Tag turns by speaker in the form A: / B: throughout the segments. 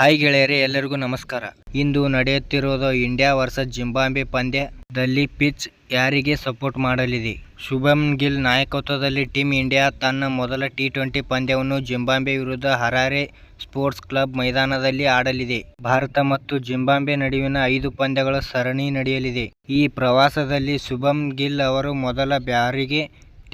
A: Hi ಗೆಳೆಯರೇ, ಎಲ್ಲರಿಗೂ ನಮಸ್ಕಾರ. ಇಂದು ನಡೆಯುತ್ತಿರುವುದು ಇಂಡಿಯಾ ವರ್ಸಸ್ ಜಿಂಬಾಂಬೆ ಪಂದ್ಯದಲ್ಲಿ ಪಿಚ್ ಯಾರಿಗೆ ಸಪೋರ್ಟ್ ಮಾಡಲಿದೆ? ಶುಭಮ್ ಗಿಲ್ ನಾಯಕತ್ವದಲ್ಲಿ ಟೀಮ್ ಇಂಡಿಯಾ ತನ್ನ ಮೊದಲ ಟಿ ಟ್ವೆಂಟಿ ಪಂದ್ಯವನ್ನು ಜಿಂಬಾಂಬೆ ವಿರುದ್ಧ ಹರಾರೆ ಸ್ಪೋರ್ಟ್ಸ್ ಕ್ಲಬ್ ಮೈದಾನದಲ್ಲಿ ಆಡಲಿದೆ. ಭಾರತ ಮತ್ತು ಜಿಂಬಾಂಬೆ ನಡುವಿನ ಐದು ಪಂದ್ಯಗಳ ಸರಣಿ ನಡೆಯಲಿದೆ. ಈ ಪ್ರವಾಸದಲ್ಲಿ ಶುಭಮ್ ಗಿಲ್ ಅವರು ಮೊದಲ ಬಾರಿಗೆ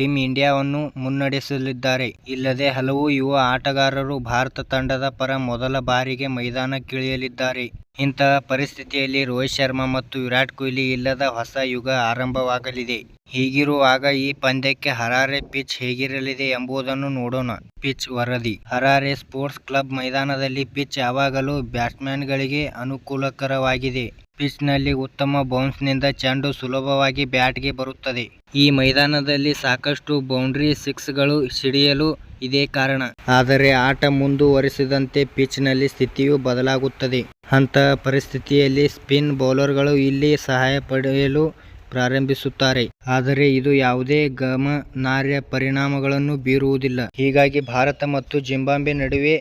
A: ಟೀಮ್ ಇಂಡಿಯಾವನ್ನು ಮುನ್ನಡೆಸಲಿದ್ದಾರೆ. ಇಲ್ಲದೆ ಹಲವು ಯುವ ಆಟಗಾರರು ಭಾರತ ತಂಡದ ಪರ ಮೊದಲ ಬಾರಿಗೆ ಮೈದಾನಕ್ಕಿಳಿಯಲಿದ್ದಾರೆ. ಇಂತಹ ಪರಿಸ್ಥಿತಿಯಲ್ಲಿ ರೋಹಿತ್ ಶರ್ಮಾ ಮತ್ತು ವಿರಾಟ್ ಕೊಹ್ಲಿ ಇಲ್ಲದ ಹೊಸ ಯುಗ ಆರಂಭವಾಗಲಿದೆ. ಹೀಗಿರುವಾಗ ಈ ಪಂದ್ಯಕ್ಕೆ ಹರಾರೆ ಪಿಚ್ ಹೇಗಿರಲಿದೆ ಎಂಬುದನ್ನು ನೋಡೋಣ. ಪಿಚ್ ವರದಿ. ಹರಾರೆ ಸ್ಪೋರ್ಟ್ಸ್ ಕ್ಲಬ್ ಮೈದಾನದಲ್ಲಿ ಪಿಚ್ ಯಾವಾಗಲೂ ಬ್ಯಾಟ್ಸ್ಮನ್ಗಳಿಗೆ ಅನುಕೂಲಕರವಾಗಿದೆ. ಪಿಚ್ನಲ್ಲಿ ಉತ್ತಮ ಬೌನ್ಸ್ನಿಂದ ಚೆಂಡು ಸುಲಭವಾಗಿ ಬ್ಯಾಟ್ಗೆ ಬರುತ್ತದೆ. ಈ ಮೈದಾನದಲ್ಲಿ ಸಾಕಷ್ಟು ಬೌಂಡ್ರಿ ಸಿಕ್ಸ್ಗಳು ಸಿಡಿಯಲು ಇದೇ ಕಾರಣ. ಆದರೆ ಆಟ ಮುಂದುವರಿಸಿದಂತೆ ಪಿಚ್ನಲ್ಲಿ ಸ್ಥಿತಿಯು ಬದಲಾಗುತ್ತದೆ. ಅಂತಹ ಪರಿಸ್ಥಿತಿಯಲ್ಲಿ ಸ್ಪಿನ್ ಬೌಲರ್ಗಳು ಇಲ್ಲಿ ಸಹಾಯ ಪಡೆಯಲು ಪ್ರಾರಂಭಿಸುತ್ತಾರೆ. ಆದರೆ ಇದು ಯಾವುದೇ ಗಮನಾರ್ಹ ಪರಿಣಾಮಗಳನ್ನು ಬೀರುವುದಿಲ್ಲ. ಹೀಗಾಗಿ ಭಾರತ ಮತ್ತು ಜಿಂಬಾಬ್ವೆ ನಡುವೆ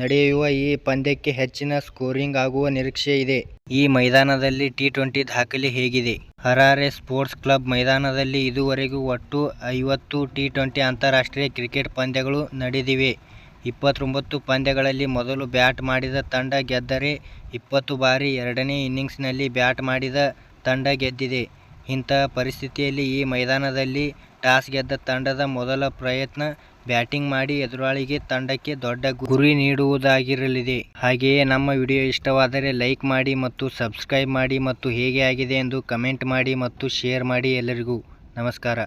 A: ನಡೆಯುವ ಈ ಪಂದ್ಯಕ್ಕೆ ಹೆಚ್ಚಿನ ಸ್ಕೋರಿಂಗ್ ಆಗುವ ನಿರೀಕ್ಷೆ ಇದೆ. ಈ ಮೈದಾನದಲ್ಲಿ ಟಿ ಟ್ವೆಂಟಿ ದಾಖಲೆ ಹೇಗಿದೆ. ಹರಾರೆ ಸ್ಪೋರ್ಟ್ಸ್ ಕ್ಲಬ್ ಮೈದಾನದಲ್ಲಿ ಇದುವರೆಗೂ ಒಟ್ಟು ಐವತ್ತು ಟಿ ಟ್ವೆಂಟಿ ಅಂತಾರಾಷ್ಟ್ರೀಯ ಕ್ರಿಕೆಟ್ ಪಂದ್ಯಗಳು ನಡೆದಿವೆ. ಇಪ್ಪತ್ತೊಂಬತ್ತು ಪಂದ್ಯಗಳಲ್ಲಿ ಮೊದಲು ಬ್ಯಾಟ್ ಮಾಡಿದ ತಂಡ ಗೆದ್ದರೆ ಇಪ್ಪತ್ತು ಬಾರಿ ಎರಡನೇ ಇನ್ನಿಂಗ್ಸ್ನಲ್ಲಿ ಬ್ಯಾಟ್ ಮಾಡಿದ ತಂಡ ಗೆದ್ದಿದೆ. ಇಂತಹ ಪರಿಸ್ಥಿತಿಯಲ್ಲಿ ಈ ಮೈದಾನದಲ್ಲಿ ಟಾಸ್ ಗೆದ್ದ ತಂಡದ ಮೊದಲ ಪ್ರಯತ್ನ ಬ್ಯಾಟಿಂಗ್ ಮಾಡಿ ಎದುರಾಳಿಗೆ ತಂಡಕ್ಕೆ ದೊಡ್ಡ ಗುರಿ ನೀಡುವುದಾಗಿರಲಿದೆ. ಹಾಗೆಯೇ ನಮ್ಮ ವಿಡಿಯೋ ಇಷ್ಟವಾದರೆ ಲೈಕ್ ಮಾಡಿ ಮತ್ತು ಸಬ್ಸ್ಕ್ರೈಬ್ ಮಾಡಿ ಮತ್ತು ಹೇಗೆ ಆಗಿದೆ ಎಂದು ಕಮೆಂಟ್ ಮಾಡಿ ಮತ್ತು ಶೇರ್ ಮಾಡಿ ಎಲ್ಲರಿಗೂ ನಮಸ್ಕಾರ.